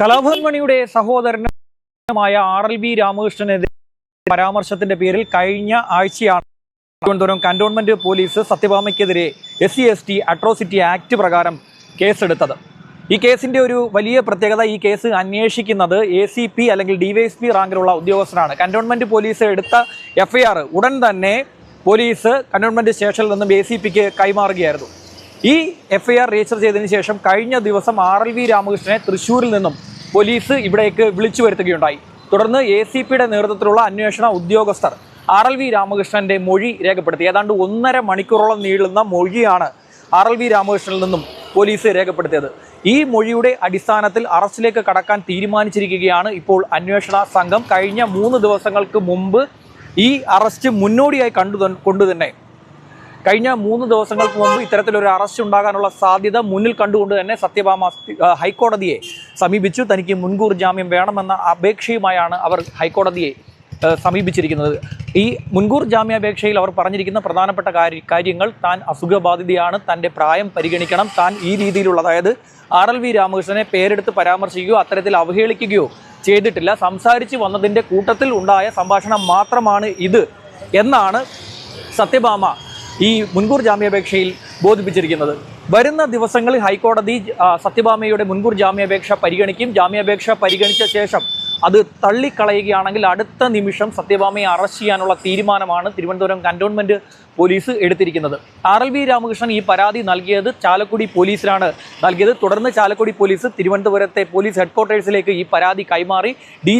കലാഭവൻ മണിയുടെ സഹോദരനായ R L B രാമകൃഷ്ണനെതിരെ പരാമർശത്തിന്റെ പേരിൽ കഴിഞ്ഞ ആഴ്ചയാണ് Thiruvananthapuram cantonment police സത്യഭാമയ്ക്കെതിരെ S C S T atrocity act പ്രകാരം കേസെടുത്തത്. ഈ കേസിന്റെ ഒരു വലിയ പ്രത്യേകത ഈ കേസ് അന്വേഷിക്കുന്നത് എ സി പി അല്ലെങ്കിൽ ഡിവൈഎസ്പി റാങ്കിലുള്ള ഉദ്യോഗസ്ഥനാണ്. കന്റോൺമെന്റ് പോലീസ് എടുത്ത എഫ്ഐആർ ഉടൻ തന്നെ പോലീസ് കന്റോൺമെന്റ് സ്റ്റേഷനിൽ നിന്നും എ സി പിക്ക് കൈമാറുകയായിരുന്നു. ഈ എഫ്ഐആർ രജിസ്റ്റർ ചെയ്തതിനു ശേഷം കഴിഞ്ഞ ദിവസം ആർ എൽ വി രാമകൃഷ്ണനെ തൃശ്ശൂരിൽ നിന്നും പോലീസ് ഇവിടേക്ക് വിളിച്ചു വരുത്തുകയുണ്ടായി. തുടർന്ന് എ സി പിയുടെ നേതൃത്വത്തിലുള്ള അന്വേഷണ ഉദ്യോഗസ്ഥർ ആർ എൽ വി രാമകൃഷ്ണന്റെ മൊഴി രേഖപ്പെടുത്തി. ഏതാണ്ട് ഒന്നര മണിക്കൂറോളം നീളുന്ന മൊഴിയാണ് ആർ എൽ വി രാമകൃഷ്ണനിൽ നിന്നും പോലീസ് രേഖപ്പെടുത്തിയത്. ഈ മൊഴിയുടെ അടിസ്ഥാനത്തിൽ അറസ്റ്റിലേക്ക് കടക്കാൻ തീരുമാനിച്ചിരിക്കുകയാണ് ഇപ്പോൾ അന്വേഷണ സംഘം. കഴിഞ്ഞ മൂന്ന് ദിവസങ്ങൾക്ക് മുമ്പ് ഈ അറസ്റ്റ് മുന്നോടിയായി കണ്ടു കൊണ്ട് തന്നെ കഴിഞ്ഞ മൂന്ന് ദിവസങ്ങൾക്ക് മുമ്പ് ഇത്തരത്തിലൊരു അറസ്റ്റ് ഉണ്ടാകാനുള്ള സാധ്യത മുന്നിൽ കണ്ടുകൊണ്ട് തന്നെ സത്യഭാമ ഹൈക്കോടതിയെ സമീപിച്ചു. തനിക്ക് മുൻകൂർ ജാമ്യം വേണമെന്ന അപേക്ഷയുമായാണ് അവർ ഹൈക്കോടതിയെ സമീപിച്ചിരിക്കുന്നത്. ഈ മുൻകൂർ ജാമ്യാപേക്ഷയിൽ അവർ പറഞ്ഞിരിക്കുന്ന പ്രധാനപ്പെട്ട കാര്യ കാര്യങ്ങൾ താൻ അസുഖബാധിതയാണ് തന്റെ പ്രായം പരിഗണിക്കണം താൻ ഈ രീതിയിലുള്ള അതായത് ആർ എൽ വി രാമകൃഷ്ണനെ പേരെടുത്ത് പരാമർശിക്കുകയോ അത്തരത്തിൽ അവഹേളിക്കുകയോ ചെയ്തിട്ടില്ല. സംസാരിച്ച് വന്നതിന്റെ കൂട്ടത്തിൽ ഉണ്ടായ സംഭാഷണം മാത്രമാണ് ഇത് എന്നാണ് സത്യഭാമ ഈ മുൻകൂർ ജാമ്യാപേക്ഷയിൽ ബോധിപ്പിച്ചിരിക്കുന്നത്. വരുന്ന ദിവസങ്ങളിൽ ഹൈക്കോടതി സത്യഭാമയുടെ മുൻകൂർ ജാമ്യാപേക്ഷ പരിഗണിക്കും. ജാമ്യാപേക്ഷ പരിഗണിച്ച ശേഷം അത് തള്ളിക്കളയുകയാണെങ്കിൽ അടുത്ത നിമിഷം സത്യഭാമയെ അറസ്റ്റ് ചെയ്യാനുള്ള തീരുമാനമാണ് തിരുവനന്തപുരം കന്റോൺമെന്റ് പോലീസ് എടുത്തിരിക്കുന്നത്. ആർ എൽ വി രാമകൃഷ്ണൻ ഈ പരാതി നൽകിയത് ചാലക്കുടി പോലീസിലാണ് നൽകിയത്. തുടർന്ന് ചാലക്കുടി പോലീസ് തിരുവനന്തപുരത്തെ പോലീസ് ഹെഡ്ക്വാർട്ടേഴ്സിലേക്ക് ഈ പരാതി കൈമാറി. ഡി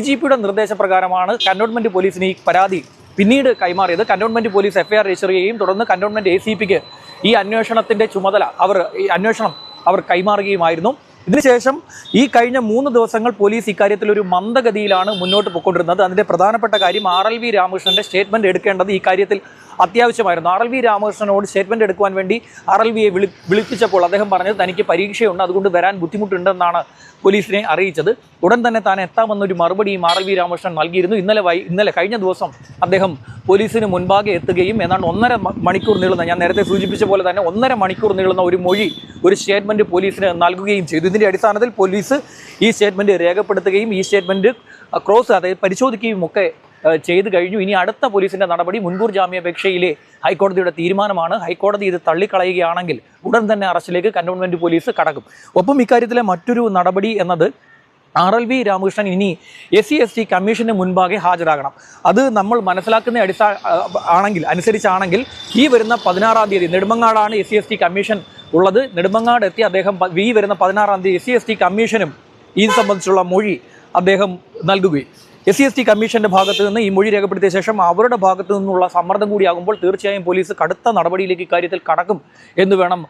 നിർദ്ദേശപ്രകാരമാണ് കന്റോൺമെന്റ് പോലീസിന് ഈ പരാതി പിന്നീട് കൈമാറിയത് കന്റോൺമെന്റ് പോലീസ് എഫ്ഐആർ രജിസ്റ്റർ ചെയ്യുകയും തുടർന്ന് കന്റോൺമെന്റ് എ സി പിക്ക് ഈ അന്വേഷണത്തിന്റെ ചുമതല അവർ ഈ അന്വേഷണം അവർ കൈമാറുകയുമായിരുന്നു. ഇതിനുശേഷം ഈ കഴിഞ്ഞ മൂന്ന് ദിവസങ്ങൾ പോലീസ് ഇക്കാര്യത്തിൽ ഒരു മന്ദഗതിയിലാണ് മുന്നോട്ട് പോയിക്കൊണ്ടിരുന്നത്. അതിന്റെ പ്രധാനപ്പെട്ട കാര്യം ആർ എൽ വി രാമകൃഷ്ണന്റെ സ്റ്റേറ്റ്മെന്റ് എടുക്കേണ്ടത് ഈ കാര്യത്തിൽ അത്യാവശ്യമായിരുന്നു. ആർ എൽ വി രാമകൃഷ്ണനോട് സ്റ്റേറ്റ്മെന്റ് എടുക്കുവാൻ വേണ്ടി ആർ എൽ വിയെ വിളി വിളിപ്പിച്ചപ്പോൾ അദ്ദേഹം പറഞ്ഞത് തനിക്ക് പരീക്ഷയുണ്ട് അതുകൊണ്ട് വരാൻ ബുദ്ധിമുട്ടുണ്ടെന്നാണ് പോലീസിനെ അറിയിച്ചത്. ഉടൻ തന്നെ താൻ എത്താമെന്നൊരു മറുപടിയും ആർ എൽ വി രാമകൃഷ്ണൻ നൽകിയിരുന്നു. ഇന്നലെ വൈ ഇന്നലെ കഴിഞ്ഞ ദിവസം അദ്ദേഹം പോലീസിന് മുൻപാകെ എത്തുകയും ഏതാണ്ട് ഒന്നര മണിക്കൂർ നീളുന്ന ഞാൻ നേരത്തെ സൂചിപ്പിച്ച പോലെ തന്നെ ഒന്നര മണിക്കൂർ നീളുന്ന ഒരു മൊഴി ഒരു സ്റ്റേറ്റ്മെന്റ് പോലീസിന് നൽകുകയും ചെയ്തു. ഇതിന്റെ അടിസ്ഥാനത്തിൽ പോലീസ് ഈ സ്റ്റേറ്റ്മെന്റ് രേഖപ്പെടുത്തുകയും ഈ സ്റ്റേറ്റ്മെന്റ് ക്രോസ് അതായത് പരിശോധിക്കുകയും ഒക്കെ ചെയ്തു കഴിഞ്ഞു. ഇനി അടുത്ത പോലീസിന്റെ നടപടി മുൻകൂർ ജാമ്യാപേക്ഷയിലെ ഹൈക്കോടതിയുടെ തീരുമാനമാണ്. ഹൈക്കോടതി ഇത് തള്ളിക്കളയുകയാണെങ്കിൽ ഉടൻ തന്നെ അറസ്റ്റിലേക്ക് കന്റോൺമെന്റ് പോലീസ് കടക്കും. ഒപ്പം ഇക്കാര്യത്തിലെ മറ്റൊരു നടപടി എന്നത് ആർ എൽ വി രാമകൃഷ്ണൻ ഇനി എസ് സി എസ് ടി കമ്മീഷന് മുൻപാകെ ഹാജരാകണം. അത് നമ്മൾ മനസ്സിലാക്കുന്ന അടിസ്ഥാന ആണെങ്കിൽ അനുസരിച്ചാണെങ്കിൽ ഈ വരുന്ന പതിനാറാം തീയതി നെടുമങ്ങാടാണ് S C S T commission ഉള്ളത്. നെടുമങ്ങാട് എത്തി അദ്ദേഹം ഈ വരുന്ന പതിനാറാം തീയതി എസ് സി എസ് ടി കമ്മീഷനും ഇത് സംബന്ധിച്ചുള്ള മൊഴി അദ്ദേഹം നൽകുകയും എസ് സി എസ് ടി കമ്മീഷന്റെ ഭാഗത്ത് നിന്ന് ഈ മൊഴി രേഖപ്പെടുത്തിയ ശേഷം അവരുടെ ഭാഗത്തു നിന്നുള്ള സമ്മർദ്ദം കൂടിയാകുമ്പോൾ തീർച്ചയായും പോലീസ് കടുത്ത നടപടിയിലേക്ക് ഇക്കാര്യത്തിൽ കടക്കും എന്ന് വേണം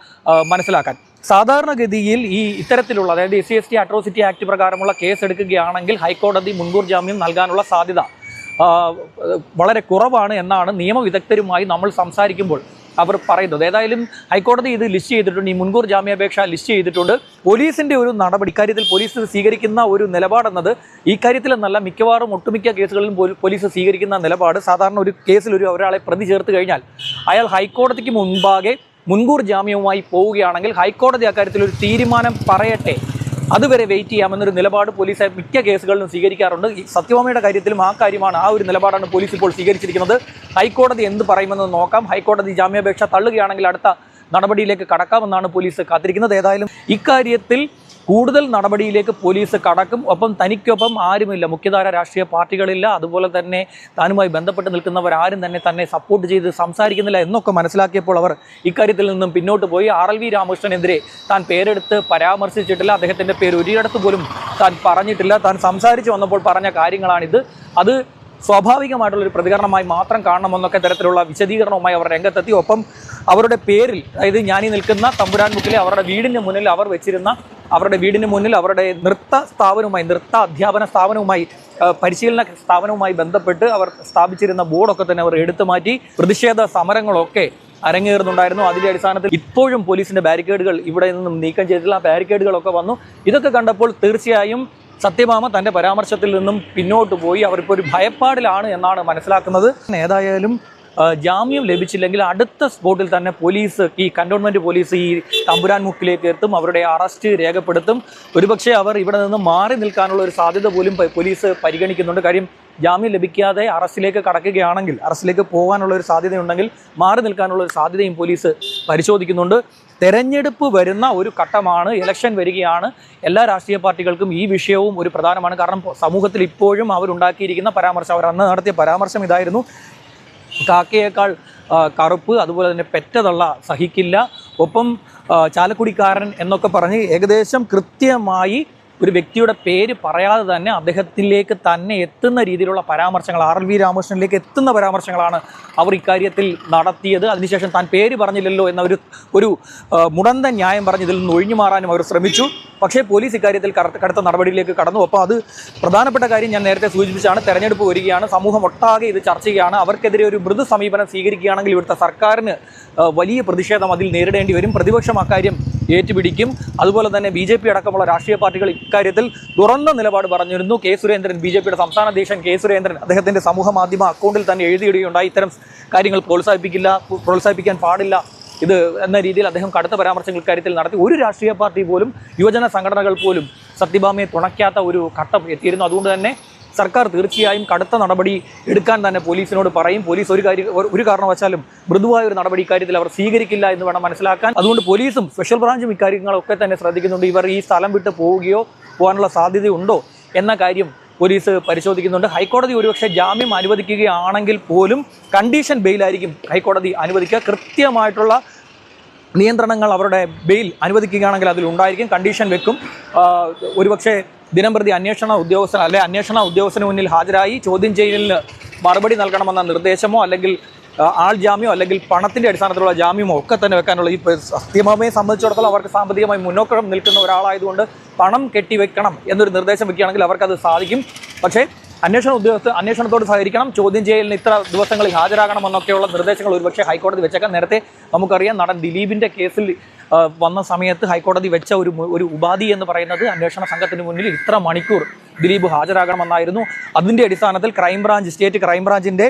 മനസ്സിലാക്കാൻ. സാധാരണഗതിയിൽ ഈ ഇത്തരത്തിലുള്ള അതായത് S C S T atrocity act പ്രകാരമുള്ള കേസ് എടുക്കുകയാണെങ്കിൽ ഹൈക്കോടതി മുൻകൂർ ജാമ്യം നൽകാനുള്ള സാധ്യത വളരെ കുറവാണ് എന്നാണ് നിയമവിദഗ്ധരുമായി നമ്മൾ സംസാരിക്കുമ്പോൾ അവർ പറയുന്നത്. ഏതായാലും ഹൈക്കോടതി ഇത് ലിസ്റ്റ് ചെയ്തിട്ടുണ്ട്. ഈ മുൻകൂർ ജാമ്യാപേക്ഷ ലിസ്റ്റ് ചെയ്തിട്ടുണ്ട്. പോലീസിന്റെ ഒരു നടപടി ഇക്കാര്യത്തിൽ പോലീസ് സ്വീകരിക്കുന്ന ഒരു നിലപാടെന്നത് ഈ കാര്യത്തിലെന്നല്ല മിക്കവാറും ഒട്ടുമിക്ക കേസുകളിലും പോലീസ് സ്വീകരിക്കുന്ന നിലപാട്. സാധാരണ ഒരു കേസിൽ ഒരു ഒരാളെ പ്രതി ചേർത്ത് കഴിഞ്ഞാൽ അയാൾ ഹൈക്കോടതിക്ക് മുൻപാകെ മുൻകൂർ ജാമ്യവുമായി പോവുകയാണെങ്കിൽ ഹൈക്കോടതി അക്കാര്യത്തിൽ ഒരു തീരുമാനം പറയട്ടെ. അതുവരെ വെയിറ്റ് ചെയ്യാമെന്നൊരു നിലപാട് പോലീസ് മിക്ക കേസുകളിലും സ്വീകരിക്കാറുണ്ട്. ഈ സത്യഭാമയുടെ കാര്യത്തിലും ആ കാര്യമാണ് ആ ഒരു നിലപാടാണ് പോലീസ് ഇപ്പോൾ സ്വീകരിച്ചിരിക്കുന്നത്. ഹൈക്കോടതി എന്ത് പറയുമെന്ന് നോക്കാം. ഹൈക്കോടതി ജാമ്യാപേക്ഷ തള്ളുകയാണെങ്കിൽ അടുത്ത നടപടിയിലേക്ക് കടക്കാമെന്നാണ് പോലീസ് കാത്തിരിക്കുന്നത്. ഏതായാലും ഇക്കാര്യത്തിൽ കൂടുതൽ നടപടിയിലേക്ക് പോലീസ് കടക്കും. ഒപ്പം തനിക്കൊപ്പം ആരുമില്ല. മുഖ്യധാര രാഷ്ട്രീയ പാർട്ടികളില്ല. അതുപോലെ തന്നെ താനുമായി ബന്ധപ്പെട്ട് നിൽക്കുന്നവർ ആരും തന്നെ തന്നെ സപ്പോർട്ട് ചെയ്ത് സംസാരിക്കുന്നില്ല എന്നൊക്കെ മനസ്സിലാക്കിയപ്പോൾ അവർ ഇക്കാര്യത്തിൽ നിന്നും പിന്നോട്ട് പോയി. ആർ എൽ വി രാമകൃഷ്ണനെതിരെ താൻ പേരെടുത്ത് പരാമർശിച്ചിട്ടില്ല. അദ്ദേഹത്തിന്റെ പേര് ഒരിടത്ത് പോലും താൻ പറഞ്ഞിട്ടില്ല. താൻ സംസാരിച്ചു വന്നപ്പോൾ പറഞ്ഞ കാര്യങ്ങളാണിത്. അത് സ്വാഭാവികമായിട്ടുള്ള ഒരു പ്രതികരണമായി മാത്രം കാണണമെന്നൊക്കെ തരത്തിലുള്ള വിശദീകരണവുമായി അവർ രംഗത്തെത്തി. ഒപ്പം അവരുടെ പേരിൽ അതായത് ഞാനീ നിൽക്കുന്ന തമ്പുരാൻ മുക്കിലെ അവരുടെ വീടിന് മുന്നിൽ അവർ വെച്ചിരുന്ന അവരുടെ വീടിന് മുന്നിൽ അവരുടെ നൃത്ത സ്ഥാപനവുമായി നൃത്ത അധ്യാപന സ്ഥാപനവുമായി പരിശീലന സ്ഥാപനവുമായി ബന്ധപ്പെട്ട് അവർ സ്ഥാപിച്ചിരുന്ന ബോർഡൊക്കെ തന്നെ അവർ എടുത്തു മാറ്റി. പ്രതിഷേധ സമരങ്ങളൊക്കെ അരങ്ങേറുന്നുണ്ടായിരുന്നു. അതിന്റെ അടിസ്ഥാനത്തിൽ ഇപ്പോഴും പോലീസിന്റെ ബാരിക്കേഡുകൾ ഇവിടെ നിന്നും നീക്കം ചെയ്തിട്ടില്ല. ആ ബാരിക്കേഡുകളൊക്കെ വന്നു. ഇതൊക്കെ കണ്ടപ്പോൾ തീർച്ചയായും സത്യഭാമ തന്റെ പരാമർശത്തിൽ നിന്നും പിന്നോട്ട് പോയി. അവരിപ്പോൾ ഒരു ഭയപ്പാടിലാണ് എന്നാണ് മനസ്സിലാക്കുന്നത്. ഏതായാലും ജാമ്യം ലഭിച്ചില്ലെങ്കിൽ അടുത്ത സ്പോട്ടിൽ തന്നെ പോലീസ് ഈ കന്റോൺമെന്റ് പോലീസ് ഈ തമ്പുരാൻ മുക്കിലേക്ക് എത്തും അവരുടെ അറസ്റ്റ് രേഖപ്പെടുത്തും. ഒരുപക്ഷെ അവർ ഇവിടെ നിന്ന് മാറി നിൽക്കാനുള്ള ഒരു സാധ്യത പോലും പോലീസ് പരിഗണിക്കുന്നുണ്ട്. കാര്യം ജാമ്യം ലഭിക്കാതെ അറസ്റ്റിലേക്ക് കടക്കുകയാണെങ്കിൽ അറസ്റ്റിലേക്ക് പോകാനുള്ള ഒരു സാധ്യതയുണ്ടെങ്കിൽ മാറി നിൽക്കാനുള്ള ഒരു സാധ്യതയും പോലീസ് പരിശോധിക്കുന്നുണ്ട്. തെരഞ്ഞെടുപ്പ് വരുന്ന ഒരു ഘട്ടമാണ് ഇലക്ഷൻ വരികയാണ്. എല്ലാ രാഷ്ട്രീയ പാർട്ടികൾക്കും ഈ വിഷയവും ഒരു പ്രധാനമാണ്. കാരണം സമൂഹത്തിൽ ഇപ്പോഴും അവരുണ്ടാക്കിയിരിക്കുന്ന പരാമർശം അവർ അന്ന് നടത്തിയ പരാമർശം ഇതായിരുന്നു. കാക്കയേക്കാൾ കറുപ്പ് അതുപോലെ തന്നെ പെറ്റതള്ള സഹിക്കില്ല. ഒപ്പം ചാലക്കുടിക്കാരൻ എന്നൊക്കെ പറഞ്ഞ് ഏകദേശം കൃത്യമായി ഒരു വ്യക്തിയുടെ പേര് പറയാതെ തന്നെ അദ്ദേഹത്തിലേക്ക് തന്നെ എത്തുന്ന രീതിയിലുള്ള പരാമർശങ്ങൾ ആർ എൽ വി രാമകൃഷ്ണനിലേക്ക് എത്തുന്ന പരാമർശങ്ങളാണ് അവർ ഇക്കാര്യത്തിൽ നടത്തിയത്. അതിനുശേഷം താൻ പേര് പറഞ്ഞില്ലല്ലോ എന്ന ഒരു ഒരു മുടന്ത ന്യായം പറഞ്ഞ് ഇതിൽ നിന്ന് ഒഴിഞ്ഞു മാറാനും അവർ ശ്രമിച്ചു. പക്ഷേ പോലീസ് ഇക്കാര്യത്തിൽ കടുത്ത നടപടിയിലേക്ക് കടന്നു. അപ്പോൾ അത് പ്രധാനപ്പെട്ട കാര്യം ഞാൻ നേരത്തെ സൂചിപ്പിച്ചാണ് തെരഞ്ഞെടുപ്പ് വരികയാണ്. സമൂഹം ഒട്ടാകെ ഇത് ചർച്ച ചെയ്യുകയാണ്. അവർക്കെതിരെ ഒരു മൃദു സമീപനം സ്വീകരിക്കുകയാണെങ്കിൽ ഇവിടുത്തെ സർക്കാരിന് വലിയ പ്രതിഷേധം അതിൽ നേരിടേണ്ടി വരും. പ്രതിപക്ഷം അക്കാര്യം ഏറ്റുപിടിക്കും. അതുപോലെ തന്നെ ബി ജെ പി അടക്കമുള്ള രാഷ്ട്രീയ പാർട്ടികൾ ഇക്കാര്യത്തിൽ തുറന്ന നിലപാട് പറഞ്ഞിരുന്നു. കെ സുരേന്ദ്രൻ ബി ജെ പിയുടെ സംസ്ഥാന അധ്യക്ഷൻ കെ സുരേന്ദ്രൻ അദ്ദേഹത്തിന്റെ സമൂഹ മാധ്യമ അക്കൗണ്ടിൽ തന്നെ എഴുതിയിടുകയുണ്ടായി. ഇത്തരം കാര്യങ്ങൾ പ്രോത്സാഹിപ്പിക്കില്ല പ്രോത്സാഹിപ്പിക്കാൻ പാടില്ല. ഇത് എന്ന രീതിയിൽ അദ്ദേഹം കടുത്ത പരാമർശങ്ങൾ കാര്യത്തിൽ നടത്തി. ഒരു രാഷ്ട്രീയ പാർട്ടി പോലും യുവജന സംഘടനകൾ പോലും സത്യഭാമയെ തുണയ്ക്കാത്ത ഒരു ഘട്ടം എത്തിയിരുന്നു. അതുകൊണ്ട് തന്നെ സർക്കാർ തീർച്ചയായും കടുത്ത നടപടി എടുക്കാൻ തന്നെ പോലീസിനോട് പറയും. പോലീസ് ഒരു കാര്യം ഒരു- കാരണവശാലും മൃദുവായ ഒരു നടപടി ഇക്കാര്യത്തിൽ അവർ സ്വീകരിക്കില്ല എന്ന് വേണം മനസ്സിലാക്കാൻ. അതുകൊണ്ട് പോലീസും സ്പെഷ്യൽ ബ്രാഞ്ചും ഇക്കാര്യങ്ങളൊക്കെ തന്നെ ശ്രദ്ധിക്കുന്നുണ്ട്. ഇവർ ഈ സ്ഥലം വിട്ട് പോവുകയോ പോകാനുള്ള സാധ്യതയുണ്ടോ എന്ന കാര്യം പോലീസ് പരിശോധിക്കുന്നുണ്ട്. ഹൈക്കോടതി ഒരുപക്ഷെ ജാമ്യം അനുവദിക്കുകയാണെങ്കിൽ പോലും കണ്ടീഷൻ ബെയിലായിരിക്കും ഹൈക്കോടതി അനുവദിക്കുക. കൃത്യമായിട്ടുള്ള നിയന്ത്രണങ്ങൾ അവരുടെ ബെയിൽ അനുവദിക്കുകയാണെങ്കിൽ അതിൽ ഉണ്ടായിരിക്കും. കണ്ടീഷൻ വെക്കും. ഒരുപക്ഷെ ദിനംപ്രതി അന്വേഷണ ഉദ്യോഗസ്ഥൻ അല്ലെ അന്വേഷണ ഉദ്യോഗസ്ഥന് മുന്നിൽ ഹാജരായി. ചോദ്യം ചെയ്യലിന് മറുപടി നൽകണമെന്ന നിർദ്ദേശമോ അല്ലെങ്കിൽ ആൾ ജാമ്യമോ അല്ലെങ്കിൽ പണത്തിന്റെ അടിസ്ഥാനത്തിലുള്ള ജാമ്യമോ ഒക്കെ തന്നെ വെക്കാനുള്ള ഈ സത്യമാമയെ സംബന്ധിച്ചിടത്തോളം അവർക്ക് സാമ്പത്തികമായി മുന്നോക്കം നിൽക്കുന്ന ഒരാളായതുകൊണ്ട് പണം കെട്ടിവെക്കണം എന്നൊരു നിർദ്ദേശം വെക്കുകയാണെങ്കിൽ അവർക്കത് സാധിക്കും. പക്ഷേ അന്വേഷണ ഉദ്യോഗസ്ഥ അന്വേഷണത്തോട് സഹകരിക്കണം. ചോദ്യം ചെയ്യലിന് ഇത്ര ദിവസങ്ങളിൽ ഹാജരാകണമെന്നൊക്കെയുള്ള നിർദ്ദേശങ്ങൾ ഒരുപക്ഷെ ഹൈക്കോടതി വെച്ചേക്കാം. നേരത്തെ നമുക്കറിയാം നടൻ ദിലീപിന്റെ കേസിൽ വന്ന സമയത്ത് ഹൈക്കോടതി വെച്ച ഒരു ഒരു ഉപാധി എന്ന് പറയുന്നത് അന്വേഷണ സംഘത്തിന് മുന്നിൽ ഇത്ര മണിക്കൂർ ദിലീപ് ഹാജരാകണമെന്നായിരുന്നു. അതിന്റെ അടിസ്ഥാനത്തിൽ ക്രൈംബ്രാഞ്ച് സ്റ്റേറ്റ് ക്രൈംബ്രാഞ്ചിന്റെ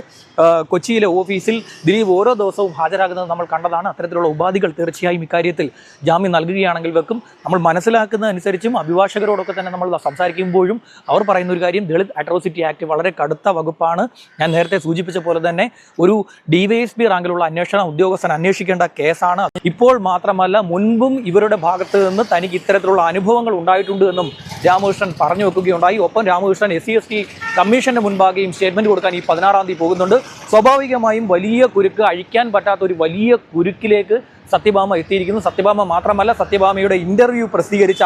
കൊച്ചിയിലെ ഓഫീസിൽ ദിലീപ് ഓരോ ദിവസവും ഹാജരാകുന്നത് നമ്മൾ കണ്ടതാണ്. അത്തരത്തിലുള്ള ഉപാധികൾ തീർച്ചയായും ഇക്കാര്യത്തിൽ ജാമ്യം നൽകുകയാണെങ്കിൽ വെക്കും. നമ്മൾ മനസ്സിലാക്കുന്നതനുസരിച്ചും അഭിഭാഷകരോടൊക്കെ തന്നെ നമ്മൾ സംസാരിക്കുമ്പോഴും അവർ പറയുന്ന ഒരു കാര്യം ദളിത് അട്രോസിറ്റി ആക്ട് വളരെ കടുത്ത വകുപ്പാണ്. ഞാൻ നേരത്തെ സൂചിപ്പിച്ച പോലെ തന്നെ ഒരു ഡിവൈഎസ്പി റാങ്കിലുള്ള അന്വേഷണ ഉദ്യോഗസ്ഥൻ അന്വേഷിക്കേണ്ട കേസാണ് ഇപ്പോൾ മാത്രമല്ല മുൻപും ഇവരുടെ ഭാഗത്ത് നിന്ന് തനിക്ക് ഇത്തരത്തിലുള്ള അനുഭവങ്ങൾ ഉണ്ടായിട്ടുണ്ട് എന്നും രാമകൃഷ്ണൻ പറഞ്ഞു വെക്കുകയുണ്ടായി. ഒപ്പം Ramakrishnan S C S T കമ്മീഷന്റെ മുൻപാകെയും സ്റ്റേറ്റ്മെന്റ് കൊടുക്കാൻ ഈ പതിനാറാം തീയതി പോകുന്നുണ്ട്. സ്വാഭാവികമായും വലിയ കുരുക്ക് അഴിക്കാൻ പറ്റാത്ത ഒരു വലിയ കുരുക്കിലേക്ക് സത്യഭാമ എത്തിയിരിക്കുന്നു. സത്യഭാമ മാത്രമല്ല സത്യഭാമയുടെ ഇന്റർവ്യൂ പ്രസിദ്ധീകരിച്ച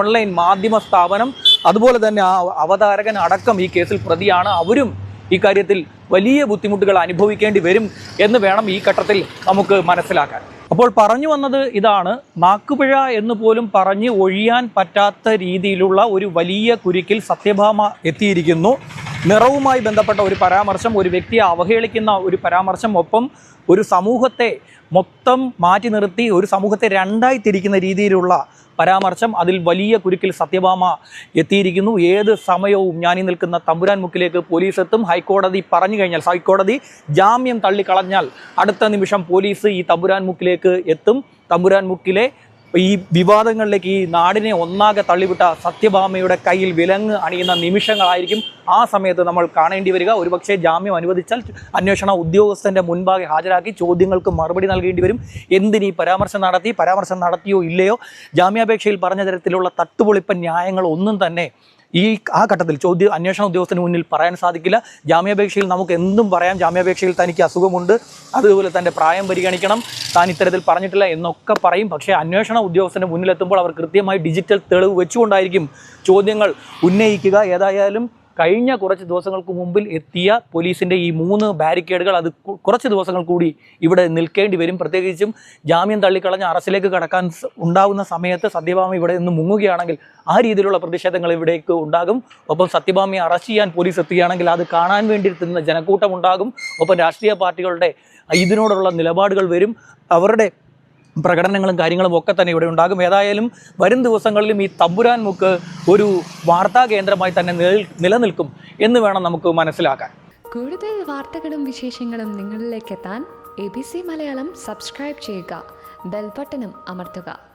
ഓൺലൈൻ മാധ്യമ സ്ഥാപനം അതുപോലെ തന്നെ ആ അവതാരകൻ അടക്കം ഈ കേസിൽ പ്രതിയാണ്. അവരും ഇക്കാര്യത്തിൽ വലിയ ബുദ്ധിമുട്ടുകൾ അനുഭവിക്കേണ്ടി വരും എന്ന് വേണം ഈ ഘട്ടത്തിൽ നമുക്ക് മനസ്സിലാക്കാൻ. അപ്പോൾ പറഞ്ഞു വന്നത് ഇതാണ്. നാക്കുപിഴ എന്ന് പോലും പറഞ്ഞ് ഒഴിയാൻ പറ്റാത്ത രീതിയിലുള്ള ഒരു വലിയ കുരുക്കിൽ സത്യഭാമ എത്തിയിരിക്കുന്നു. നിറവുമായി ബന്ധപ്പെട്ട ഒരു പരാമർശം ഒരു വ്യക്തിയെ അവഹേളിക്കുന്ന ഒരു പരാമർശം ഒപ്പം ഒരു സമൂഹത്തെ മൊത്തം മാറ്റി നിർത്തി ഒരു സമൂഹത്തെ രണ്ടായി തിരിക്കുന്ന രീതിയിലുള്ള പരാമർശം അതിൽ വലിയ കുരുക്കിൽ സത്യഭാമ എത്തിയിരിക്കുന്നു. ഏത് സമയവും ഈ നിൽക്കുന്ന തമ്പുരാൻ മുക്കിലേക്ക് പോലീസ് എത്തും ഹൈക്കോടതി പറഞ്ഞു കഴിഞ്ഞാൽ ഹൈക്കോടതി ജാമ്യം തള്ളിക്കളഞ്ഞാൽ അടുത്ത നിമിഷം പോലീസ് ഈ തമ്പുരാൻ മുക്കിലേക്ക് എത്തും. തമ്പുരാൻ മുക്കിലെ ഈ വിവാദങ്ങളിലേക്ക് ഈ നാടിനെ ഒന്നാകെ തള്ളിവിട്ട സത്യഭാമയുടെ കയ്യിൽ വിലങ്ങ് അണിയുന്ന നിമിഷങ്ങളായിരിക്കും ആ സമയത്ത് നമ്മൾ കാണേണ്ടി വരിക. ഒരുപക്ഷെ ജാമ്യം അനുവദിച്ചാൽ അന്വേഷണ ഉദ്യോഗസ്ഥന്റെ മുൻപാകെ ഹാജരാക്കി ചോദ്യങ്ങൾക്ക് മറുപടി നൽകേണ്ടി വരും. എന്തിനീ പരാമർശം നടത്തി? പരാമർശം നടത്തിയോ ഇല്ലയോ? ജാമ്യാപേക്ഷയിൽ പറഞ്ഞ തരത്തിലുള്ള തട്ടുപൊളിപ്പൻ ന്യായങ്ങൾ ഒന്നും തന്നെ ഈ ആ ഘട്ടത്തിൽ ചോദ്യ അന്വേഷണ ഉദ്യോഗസ്ഥന് മുന്നിൽ പറയാൻ സാധിക്കില്ല. ജാമ്യാപേക്ഷയിൽ നമുക്ക് എന്തും പറയാം. ജാമ്യാപേക്ഷയിൽ തനിക്ക് അസുഖമുണ്ട്. അതുപോലെ തന്റെ പ്രായം പരിഗണിക്കണം. താൻ ഇത്തരത്തിൽ പറഞ്ഞിട്ടില്ല എന്നൊക്കെ പറയും. പക്ഷേ അന്വേഷണ ഉദ്യോഗസ്ഥന് മുന്നിലെത്തുമ്പോൾ അവർ കൃത്യമായി ഡിജിറ്റൽ തെളിവ് വെച്ചുകൊണ്ടായിരിക്കും ചോദ്യങ്ങൾ ഉന്നയിക്കുക. ഏതായാലും കഴിഞ്ഞ കുറച്ച് ദിവസങ്ങൾക്ക് മുമ്പിൽ എത്തിയ പോലീസിന്റെ ഈ മൂന്ന് ബാരിക്കേഡുകൾ അത് കുറച്ച് ദിവസങ്ങൾ കൂടി ഇവിടെ നിൽക്കേണ്ടി വരും. പ്രത്യേകിച്ചും ജാമ്യം തള്ളിക്കളഞ്ഞ് അറസ്റ്റിലേക്ക് കടക്കാൻ ഉണ്ടാകുന്ന സമയത്ത് സത്യഭാമ ഇവിടെ നിന്ന് മുങ്ങുകയാണെങ്കിൽ ആ രീതിയിലുള്ള പ്രതിഷേധങ്ങൾ ഇവിടേക്ക് ഉണ്ടാകും. ഒപ്പം സത്യഭാമയെ അറസ്റ്റ് ചെയ്യാൻ പോലീസ് എത്തുകയാണെങ്കിൽ അത് കാണാൻ വേണ്ടി എത്തുന്ന ജനക്കൂട്ടം ഉണ്ടാകും. ഒപ്പം രാഷ്ട്രീയ പാർട്ടികളുടെ ഇതിനോടുള്ള നിലപാടുകൾ വരും. അവരുടെ പ്രകടനങ്ങളും കാര്യങ്ങളും ഒക്കെ തന്നെ ഇവിടെ ഉണ്ടാകും. ഏതായാലും വരും ദിവസങ്ങളിലും ഈ തമ്പുരാൻ മുക്ക് ഒരു വാർത്താ കേന്ദ്രമായി തന്നെ നിലനിൽക്കും എന്ന് വേണം നമുക്ക് മനസ്സിലാക്കാൻ. കൂടുതൽ വാർത്തകളും വിശേഷങ്ങളും നിങ്ങളിലേക്ക് എത്താൻ A B C Malayalam subscribe ചെയ്യുക. ബെൽബട്ടനും അമർത്തുക.